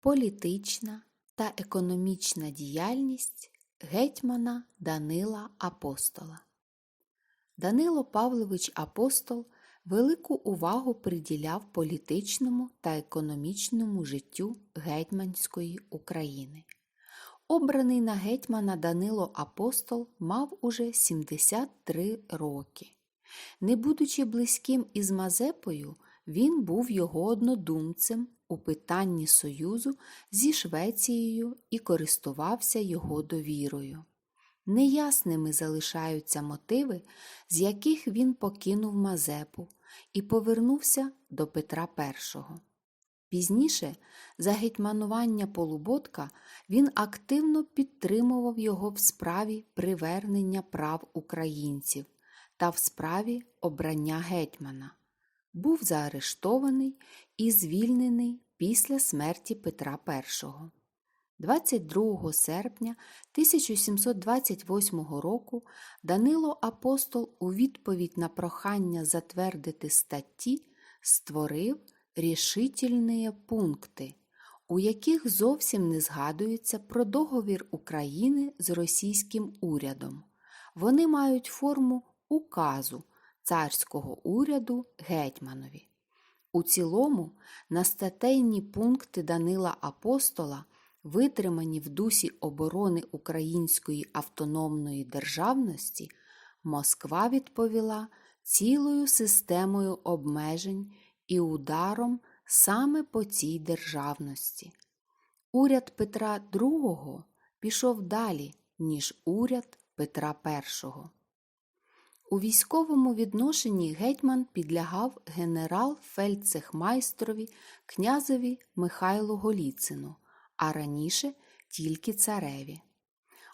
Політична та економічна діяльність гетьмана Данила Апостола. Данило Павлович Апостол велику увагу приділяв політичному та економічному життю гетьманської України. Обраний на гетьмана Данило Апостол мав уже 73 роки. Не будучи близьким із Мазепою, він був його однодумцем у питанні союзу зі Швецією і користувався його довірою. Неясними залишаються мотиви, з яких він покинув Мазепу і повернувся до Петра І. Пізніше, за гетьманування Полуботка, він активно підтримував його в справі привернення прав українців та в справі обрання гетьмана. Був заарештований і звільнений після смерті Петра І. 22 серпня 1728 року Данило Апостол у відповідь на прохання затвердити статті створив рішительні пункти, у яких зовсім не згадується про договір України з російським урядом. Вони мають форму указу царського уряду гетьманові. У цілому на статейні пункти Данила Апостола, витримані в дусі оборони української автономної державності, Москва відповіла цілою системою обмежень і ударом саме по цій державності. Уряд Петра II пішов далі, ніж уряд Петра І. У військовому відношенні гетьман підлягав генерал-фельдцехмайстрові князеві Михайлу Голіцину, а раніше тільки цареві.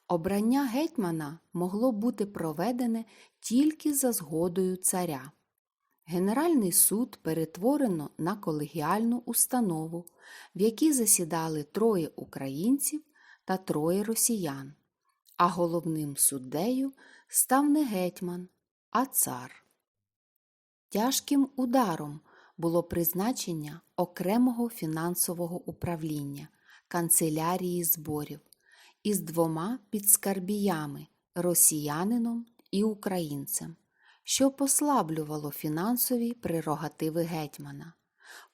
Обрання гетьмана могло бути проведене тільки за згодою царя. Генеральний суд перетворено на колегіальну установу, в якій засідали троє українців та троє росіян, а головним суддею став не гетьман, а цар. Тяжким ударом було призначення окремого фінансового управління канцелярії зборів із двома підскарбіями росіянином і українцем, що послаблювало фінансові прерогативи гетьмана.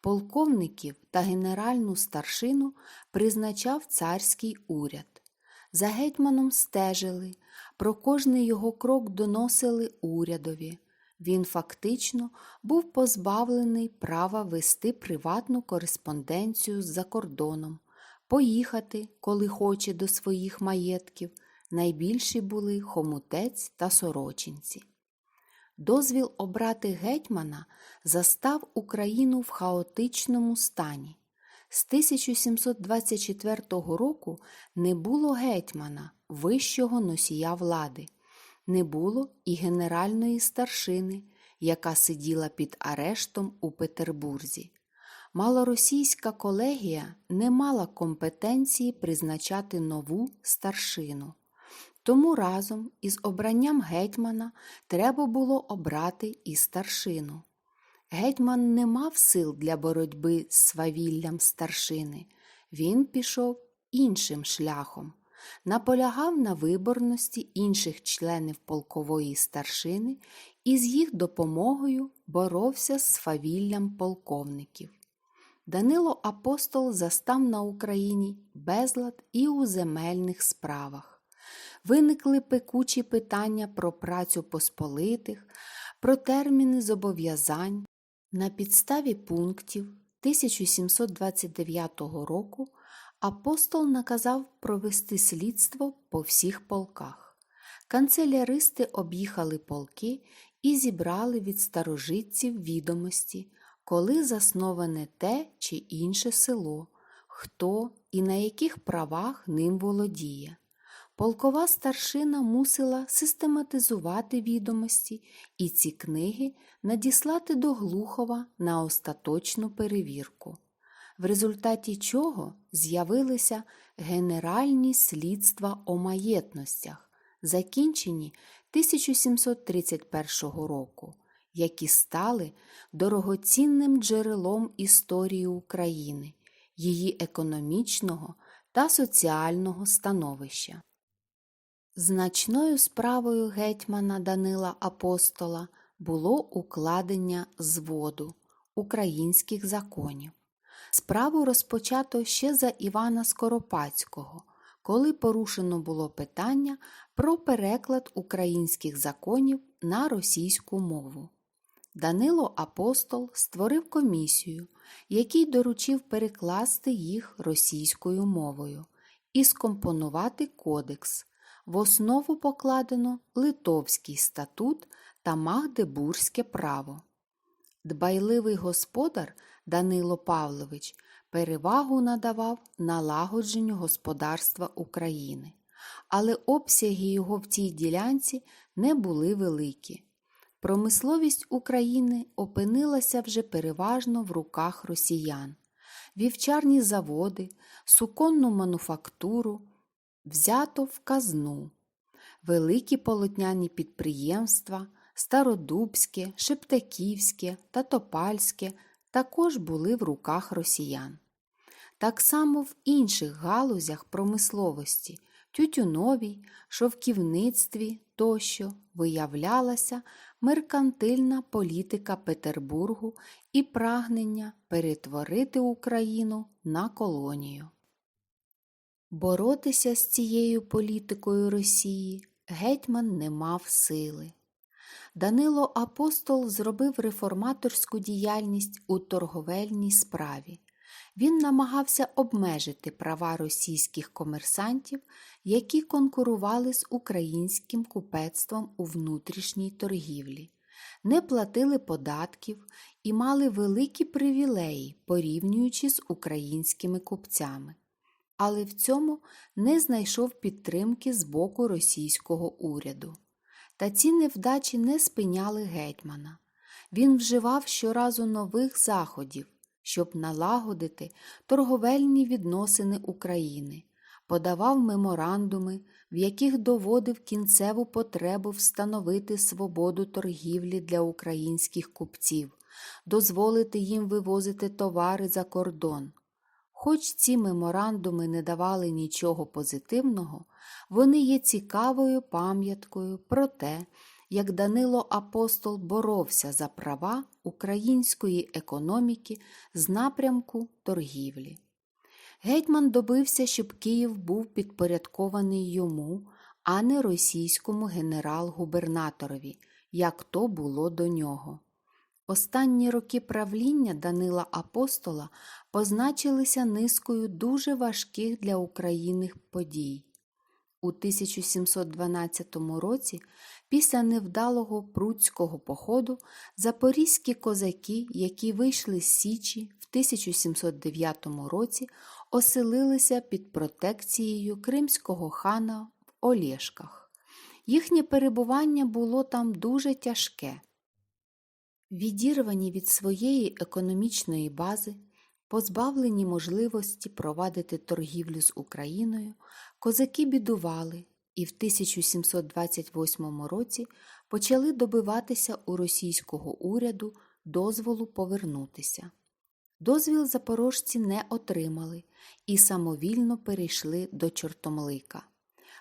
Полковників та генеральну старшину призначав царський уряд. За гетьманом стежили, про кожний його крок доносили урядові. Він фактично був позбавлений права вести приватну кореспонденцію з-за кордоном, поїхати, коли хоче, до своїх маєтків. Найбільші були хомутець та сорочинці. Дозвіл обрати гетьмана застав Україну в хаотичному стані. З 1724 року не було гетьмана, вищого носія влади, не було і генеральної старшини, яка сиділа під арештом у Петербурзі. Малоросійська колегія не мала компетенції призначати нову старшину. Тому разом із обранням гетьмана треба було обрати і старшину. Гетьман не мав сил для боротьби з свавіллям старшини. Він пішов іншим шляхом, наполягав на виборності інших членів полкової старшини і з їх допомогою боровся з свавіллям полковників. Данило Апостол застав на Україні безлад і у земельних справах. Виникли пекучі питання про працю посполитих, про терміни зобов'язань. На підставі пунктів 1729 року апостол наказав провести слідство по всіх полках. Канцеляристи об'їхали полки і зібрали від старожитців відомості, коли засноване те чи інше село, хто і на яких правах ним володіє. Полкова старшина мусила систематизувати відомості і ці книги надіслати до Глухова на остаточну перевірку, в результаті чого з'явилися генеральні слідства о маєтностях, закінчені 1731 року, які стали дорогоцінним джерелом історії України, її економічного та соціального становища. Значною справою гетьмана Данила Апостола було укладення зводу українських законів. Справу розпочато ще за Івана Скоропадського, коли порушено було питання про переклад українських законів на російську мову. Данило Апостол створив комісію, який доручив перекласти їх російською мовою і скомпонувати кодекс. В основу покладено Литовський статут та Магдебурзьке право. Дбайливий господар Данило Павлович перевагу надавав налагодженню господарства України, але обсяги його в цій ділянці не були великі. Промисловість України опинилася вже переважно в руках росіян. Вівчарні заводи, суконну мануфактуру взято в казну. Великі полотняні підприємства, Стародубське, Шептаківське та Топальське також були в руках росіян. Так само в інших галузях промисловості, тютюновій, шовківництві тощо виявлялася меркантильна політика Петербургу і прагнення перетворити Україну на колонію. Боротися з цією політикою Росії гетьман не мав сили. Данило Апостол зробив реформаторську діяльність у торговельній справі. Він намагався обмежити права російських комерсантів, які конкурували з українським купецтвом у внутрішній торгівлі, не платили податків і мали великі привілеї, порівнюючи з українськими купцями. Але в цьому не знайшов підтримки з боку російського уряду. Та ці невдачі не спиняли гетьмана. Він вживав щоразу нових заходів, щоб налагодити торговельні відносини України, подавав меморандуми, в яких доводив кінцеву потребу встановити свободу торгівлі для українських купців, дозволити їм вивозити товари за кордон. Хоч ці меморандуми не давали нічого позитивного, вони є цікавою пам'яткою про те, як Данило Апостол боровся за права української економіки з напрямку торгівлі. Гетьман добився, щоб Київ був підпорядкований йому, а не російському генерал-губернаторові, як то було до нього. Останні роки правління Данила Апостола позначилися низкою дуже важких для України подій. У 1712 році, після невдалого пруцького походу, запорізькі козаки, які вийшли з Січі в 1709 році, оселилися під протекцією кримського хана в Олєшках. Їхнє перебування було там дуже тяжке. Відірвані від своєї економічної бази, позбавлені можливості провадити торгівлю з Україною, козаки бідували і в 1728 році почали добиватися у російського уряду дозволу повернутися. Дозвіл запорожці не отримали і самовільно перейшли до Чортомлика.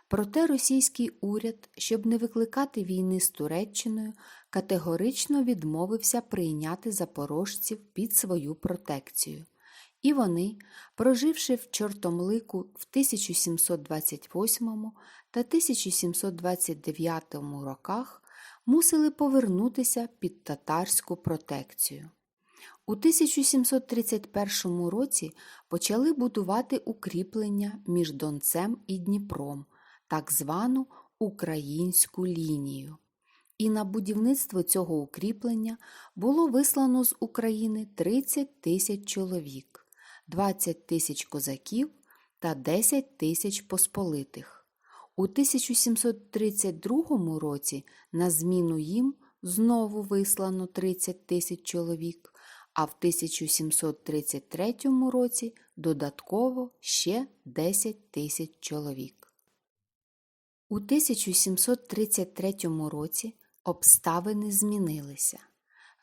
Проте російський уряд, щоб не викликати війни з Туреччиною, категорично відмовився прийняти запорожців під свою протекцію. І вони, проживши в Чортомлику в 1728 та 1729 роках, мусили повернутися під татарську протекцію. У 1731 році почали будувати укріплення між Донцем і Дніпром, так звану українську лінію. І на будівництво цього укріплення було вислано з України 30 тисяч чоловік, 20 тисяч козаків та 10 тисяч посполитих. У 1732 році на зміну їм знову вислано 30 тисяч чоловік, а в 1733 році додатково ще 10 тисяч чоловік. У 1733 році обставини змінилися.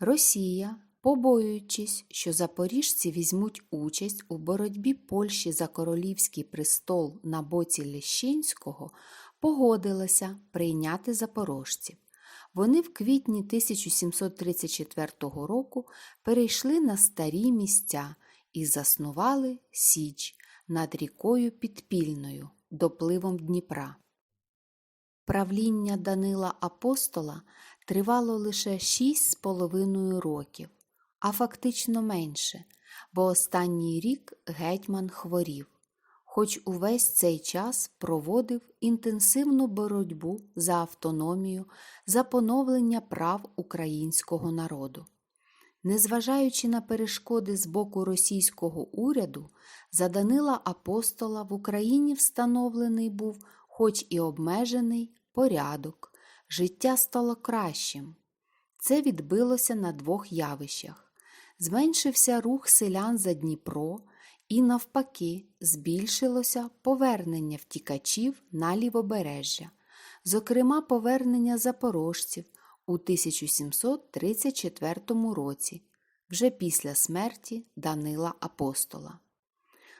Росія, Побоюючись, що запоріжці візьмуть участь у боротьбі Польщі за королівський престол на боці Лещинського, погодилася прийняти запорожців. Вони в квітні 1734 року перейшли на старі місця і заснували Січ над рікою Підпільною, допливом Дніпра. Правління Данила Апостола тривало лише шість з половиною років, а фактично менше, бо останній рік гетьман хворів, хоч увесь цей час проводив інтенсивну боротьбу за автономію, за поновлення прав українського народу. Незважаючи на перешкоди з боку російського уряду, за Данила Апостола в Україні встановлений був, хоч і обмежений, порядок, життя стало кращим. Це відбилося на двох явищах. Зменшився рух селян за Дніпро і, навпаки, збільшилося повернення втікачів на лівобережжя, зокрема, повернення запорожців у 1734 році, вже після смерті Данила Апостола.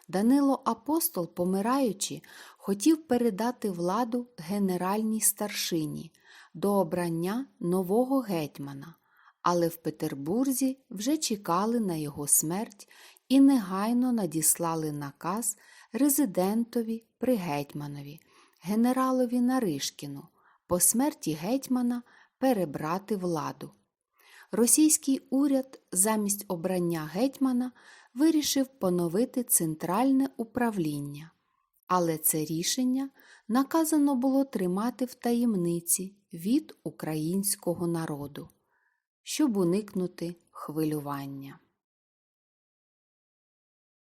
Данило Апостол, помираючи, хотів передати владу генеральній старшині до обрання нового гетьмана, але в Петербурзі вже чекали на його смерть і негайно надіслали наказ резидентові при гетьманові, генералові Наришкіну, по смерті гетьмана перебрати владу. Російський уряд замість обрання гетьмана вирішив поновити центральне управління, але це рішення наказано було тримати в таємниці від українського народу, щоб уникнути хвилювання.